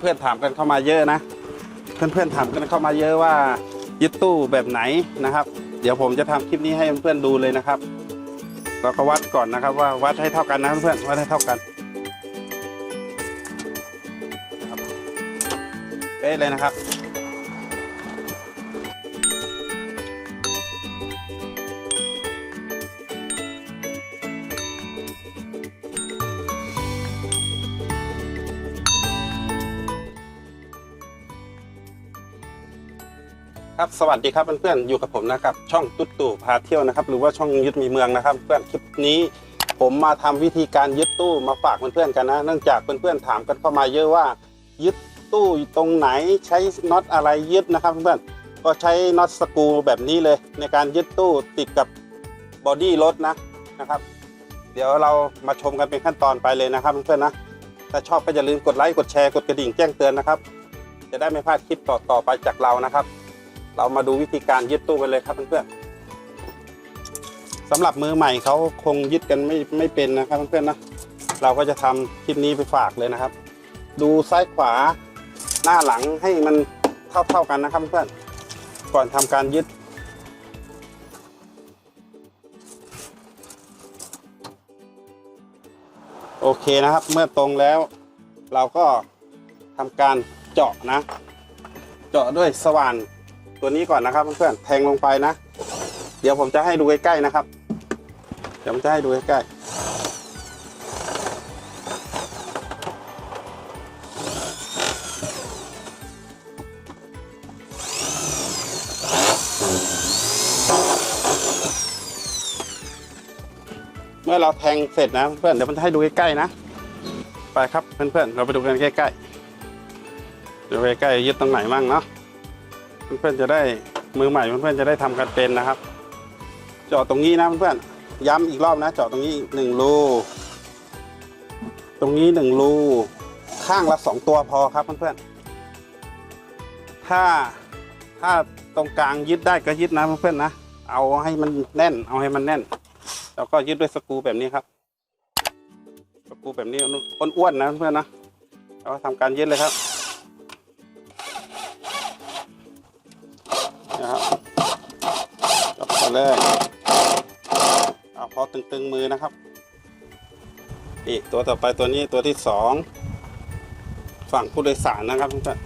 เพื่อนๆถามกันเข้ามาเยอะนะ เพื่อนๆถามกันเข้ามาเยอะว่ายึดตู้แบบไหนนะครับ เดี๋ยวผมจะทำคลิปนี้ให้เพื่อนๆดูเลยนะครับ เราก็วัดก่อนนะครับว่าวัดให้เท่ากันนะเพื่อนๆวัดให้เท่ากันเป๊ะเลยนะครับ ครับสวัสดีครับเพื่อนๆอยู่กับผมนะครับช่องตุ๊ดตู่พาเที่ยวนะครับ หรือว่าช่องยึดมีเมืองนะครับ เพื่อนคลิปนี้ผมมาทำวิธีการยึดตู้มาฝากเพื่อนๆกันนะเนื่องจากเพื่อนๆถามกันเข้ามาเยอะว่า ยึดตู้อยู่ตรงไหนใช้น็อตอะไรยึดนะครับเพื่อนๆก็ใช้น็อตสกูแบบนี้เลย ในการยึดตู้ติดกับบอดี้รถนะนะครับ เดี๋ยวเรามาชมกันเป็นขั้นตอนไปเลยนะครับเพื่อนๆนะถ้าชอบก็อย่าลืมกดไลค์กดแชร์กดกระดิ่งแจ้งเตือนนะครับ จะได้ไม่พลาดคลิปต่อๆไปจากเรานะครับ เรามาดูวิธีการยึดตู้กันเลยครับเพื่อนๆสำหรับมือใหม่เขาคงยึดกันไม่ไม่เป็นนะครับเพื่อนๆนะเราก็จะทำคลิปนี้ไปฝากเลยนะครับ ดูซ้ายขวาหน้าหลังให้มันเท่าๆกันนะครับเพื่อนก่อนทำการยึดโอเคนะครับ เมื่อตรงแล้ว เราก็ทำการเจาะนะ เจาะด้วยสว่าน ตัวนี้ก่อนนะครับเพื่อนๆแทงลงไปนะ เดี๋ยวผมจะให้ดูใกล้ๆนะครับ เดี๋ยวผมจะให้ดูใกล้ๆเมื่อเราแทงเสร็จนะเพื่อนเดี๋ยวผมจะให้ดูใกล้ๆนะ ไปครับเพื่อนๆเราไปดูกันใกล้ๆดูใกล้ๆยึดตรงไหนมั่งเนาะ เพื่อนๆจะได้มือใหม่เพื่อนๆจะได้ทำกันเป็นนะครับ เจาะตรงนี้นะเพื่อนๆย้ำอีกรอบนะ เจาะตรงนี้หนึ่งรูตรงนี้หนึ่งรูข้างละสองตัวพอครับเพื่อนๆถ้าถ้าตรงกลางยึดได้ก็ยึดนะเพื่อนๆนะเอาให้มันแน่น เอาให้มันแน่น แล้วก็ยึดด้วยสกรูแบบนี้ครับ สกรูแบบนี้อ้วนๆนะเพื่อนๆนะเราก็ทำการยึดเลยครับ จับไปเลยเอาพอตึงๆมือนะครับนี่ตัวต่อไปตัวนี้ตัวที่สองฝั่งผู้โดยสารนะครับเพื่อน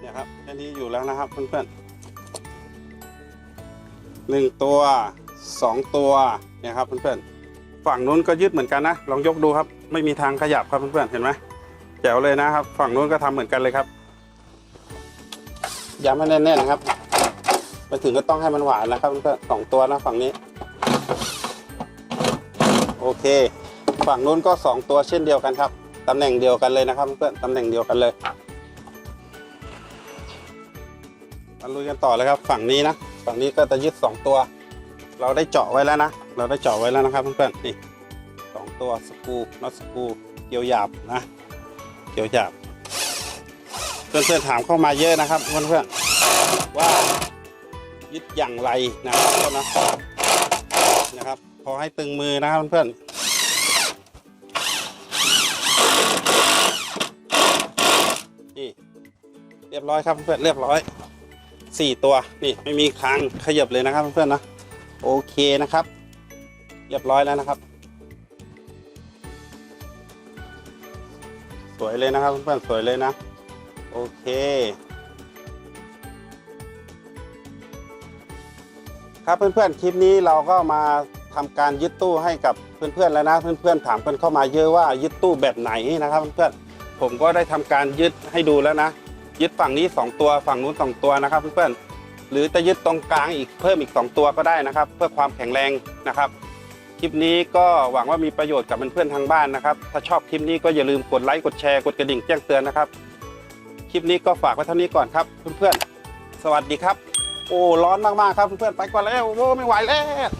เนี่ยครับแค่นี้อยู่แล้วนะครับเพื่อนๆหนึ่งตัวสองตัวเนี่ยครับเพื่อนๆ ฝั่งนู้นก็ยึดเหมือนกันนะ ลองยกดูครับ ไม่มีทางขยับครับเพื่อนๆ เห็นไหมแจ๋วเลยนะครับ ฝั่งนู้นก็ทำเหมือนกันเลยครับ ย้ำให้แน่นๆนะครับ ไปถึงก็ต้องให้มันหวานนะครับเพื่อนๆสองตัวนะฝั่งนี้ โอเค ฝั่งนู้นก็สองตัวเช่นเดียวกันครับตำแหน่งเดียวกันเลยนะครับเพื่อนๆตำแหน่งเดียวกันเลยมาลุยกันต่อเลยครับ ฝั่งนี้นะ ฝั่งนี้ก็จะยึดสองตัว เราได้เจาะไว้แล้วนะ เราได้เจาะไว้แล้วนะครับเพื่อนๆนี่สองตัวสกรูน็อตสกรูเกี่ยวหยาบนะเกี่ยวหยาบเพื่อนๆถามเข้ามาเยอะนะครับเพื่อนๆว่ายึดอย่างไรนะครับเพื่อนนะนะครับพอให้ตึงมือนะครับเพื่อนๆนี่เรียบร้อยครับเพื่อนๆเรียบร้อยสี่ตัวนี่ไม่มีค้างขยับเลยนะครับเพื่อนๆนะ โอเคนะครับ เรียบร้อยแล้วนะครับ สวยเลยนะครับเพื่อนๆสวยเลยนะ โอเค ครับเพื่อนๆคลิปนี้เราก็มาทำการยึดตู้ให้กับเพื่อนๆแล้วนะเพื่อนๆถามกันเข้ามาเยอะว่ายึดตู้แบบไหนนะครับเพื่อนๆผมก็ได้ทำการยึดให้ดูแล้วนะ ยึดฝั่งนี้ 2 ตัวฝั่งนู้น 2 ตัวนะครับเพื่อนๆ หรือจะยึดตรงกลางอีกเพิ่มอีก 2 ตัวก็ได้นะครับ เพื่อความแข็งแรงนะครับ คลิปนี้ก็หวังว่ามีประโยชน์กับเพื่อนๆทางบ้านนะครับ ถ้าชอบคลิปนี้ก็อย่าลืมกดไลค์กดแชร์กดกระดิ่งแจ้งเตือนนะครับ คลิปนี้ก็ฝากไว้เท่านี้ก่อนครับ เพื่อนๆ สวัสดีครับ โอ้ร้อนมากๆครับเพื่อนๆไปก่อนแล้วโอ้ไม่ไหวแล้ว